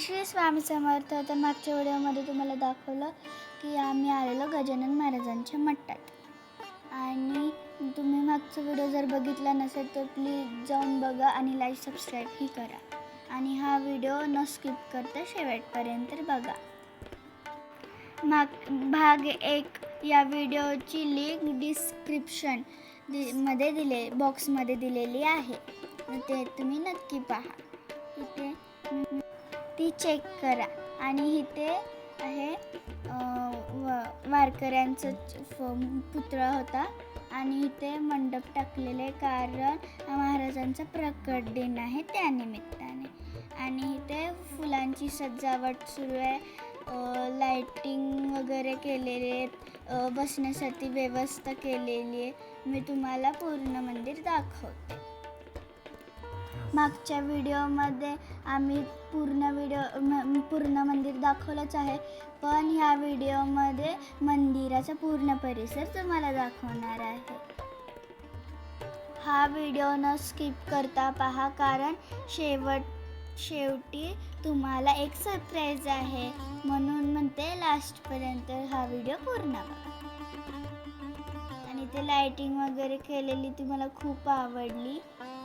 श्री स्वामी समर्थ. तर मागच्या व्हिडिओमध्ये तुम्हाला दाखवलं की आम्ही आलेलो गजानन महाराजांच्या मठात. आणि तुम्ही मागचा व्हिडिओ जर बघितला नसेल तर प्लीज जाऊन बघा आणि लाईक सबस्क्राईबही करा. आणि हा व्हिडिओ न स्किप करता शेवटपर्यंत बघा. माग भाग एक या व्हिडिओची लिंक डिस्क्रिप्शन दि मध्ये दिले बॉक्समध्ये दिलेली आहे. ते तुम्ही नक्की पहा. इथे ती चेक करा. आणि इथे आहे व वारकऱ्यांचं फ- पुतळा होता. आणि इथे मंडप टाकलेले कारण महाराजांचा प्रकट दिन आहे त्यानिमित्ताने आणि इथे फुलांची सजावट सुरू आहे. लाईटिंग वगैरे केलेले आहेत. बसण्यासाठी व्यवस्था केलेली आहे. मी तुम्हाला पूर्ण मंदिर दाखवते. मागच्या व्हिडिओमध्ये आम्ही पूर्ण व्हिडिओ पूर्ण मंदिर दाखवलंच आहे. पण ह्या व्हिडिओमध्ये मंदिराचा पूर्ण परिसर तुम्हाला दाखवणार आहे. हा व्हिडिओ न स्किप करता पहा कारण शेवट शेवटी तुम्हाला एक सरप्राईज आहे. म्हणून म्हणते लास्टपर्यंत हा व्हिडिओ पूर्ण बघा. आणि ते लायटिंग वगैरे केलेली ती मला खूप आवडली.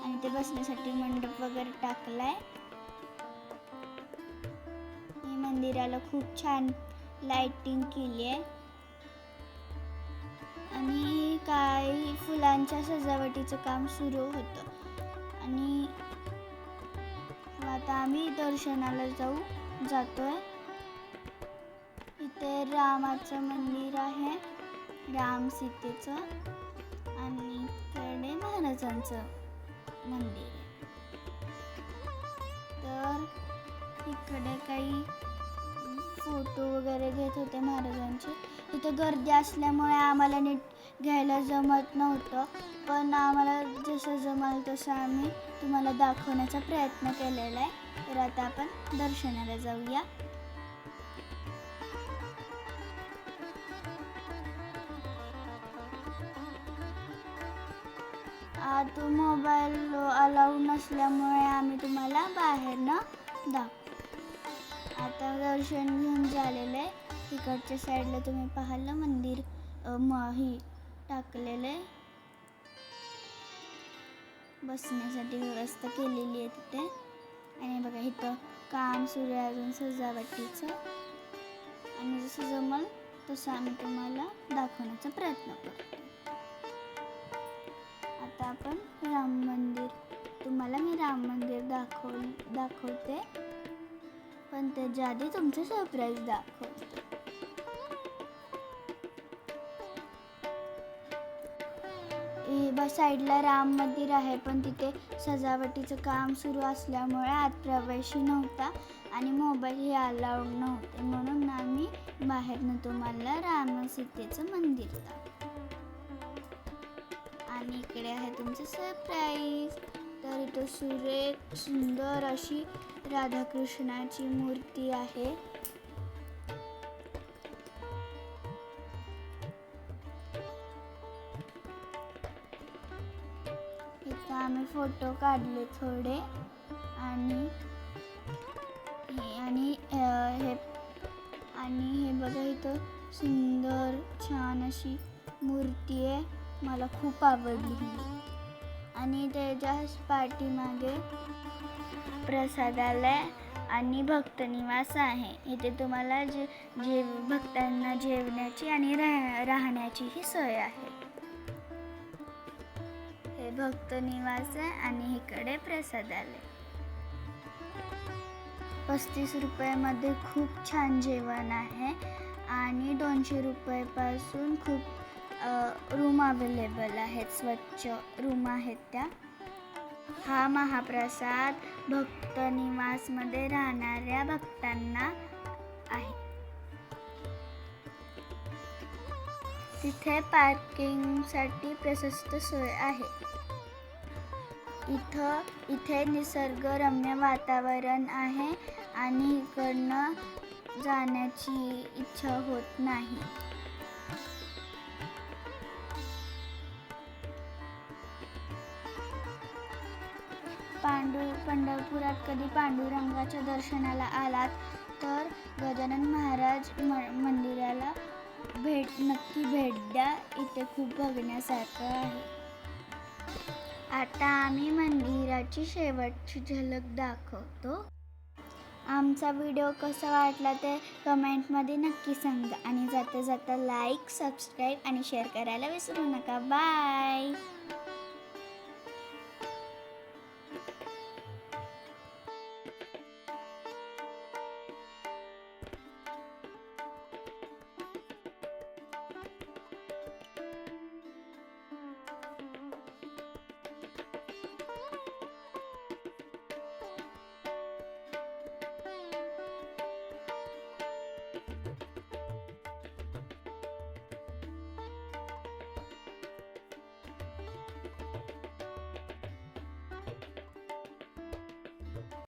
आणि ते बसण्यासाठी मंडप वगैरे टाकलाय. मी मंदिराला खूप छान लाइटिंग केली आहे. आणि काही फुलांच्या सजावटीचं काम सुरू होतं. आणि हो, आता आम्ही दर्शनाला जाऊ जातोय. इथे रामाचं मंदिर आहे राम सीतेचं. आणि इकडे महाराजांचं. मंदिर. तर इकडे काही फोटो वगैरे घेत होते महाराजांचे. तिथे गर्दी असल्यामुळे आम्हाला नीट घ्यायला जमत नव्हतं. पण आम्हाला जसं जमाल तसं आम्ही तुम्हाला दाखवण्याचा प्रयत्न केलेला आहे. तर आता आपण दर्शनाला जाऊया. तो मोबाईल अलाउड नसल्यामुळे आम्ही तुम्हाला बाहेरनं दाखवू. आता दर्शन घेऊन झालेलं आहे. तिकडच्या साईडला तुम्ही पाहिलं मंदिर माही टाकलेलं आहे. बसण्यासाठी व्यवस्था केलेली आहे तिथे. आणि बघा इथं काम सुरू आहे अजून सजावटीचं. आणि जसं जमल तसं आम्ही तुम्हाला दाखवण्याचा प्रयत्न करतो आता आपण राम मंदिर. तुम्हाला मी राम मंदिर दाखव दाखवते. पण त्याच्या आधी तुमचं सरप्राईज दाखवते. हे साईडला राम मंदिर आहे पण तिथे सजावटीचं काम सुरू असल्यामुळे आत प्रवेशही नव्हता आणि मोबाईल हे अलाउड नव्हते. म्हणून आम्ही बाहेरनं तुम्हाला राम सीतेचं मंदिर दाखवतो आणि इकडे आहे तुमचं सरप्राईज तर इथं सुरेख सुंदर अशी राधाकृष्णाची मूर्ती आहे. इथं आम्ही फोटो काढले थोडे आणि आणि हे आणि हे बघा इथं सुंदर छान अशी मूर्ती आहे. मला खूप आवडली ही. आणि त्याच्या पाठीमागे प्रसादालय आणि भक्तनिवास आहे. इथे तुम्हाला जे जे भक्तांना जेवण्याची आणि राह राहण्याचीही सोय आहे. हे भक्त निवास आहे आणि इकडे प्रसादालय पस्तीस रुपयामध्ये खूप छान जेवण आहे. आणि दोनशे रुपयापासून खूप रूम अवेलेबल आहेत स्वच्छ रूम आहेत त्या. हा महाप्रसाद भक्त निवासमध्ये राहणाऱ्या भक्तांना आहे. तिथे पार्किंगसाठी प्रशस्त सोय आहे. इथं इथे निसर्गरम्य वातावरण आहे आणि इकडनं जाण्याची इच्छा होत नाही. पांडू पंढरपुरात कधी पांडुरंगाच्या दर्शनाला आलात तर गजानन महाराज म मंदिराला भेट नक्की भेट द्या. इथे खूप बघण्यासारखं आहे. आता आम्ही मंदिराची शेवटची झलक दाखवतो. आमचा व्हिडिओ कसा वाटला ते कमेंटमध्ये नक्की सांगा. आणि जाता जाता लाईक सबस्क्राईब आणि शेअर करायला विसरू नका. बाय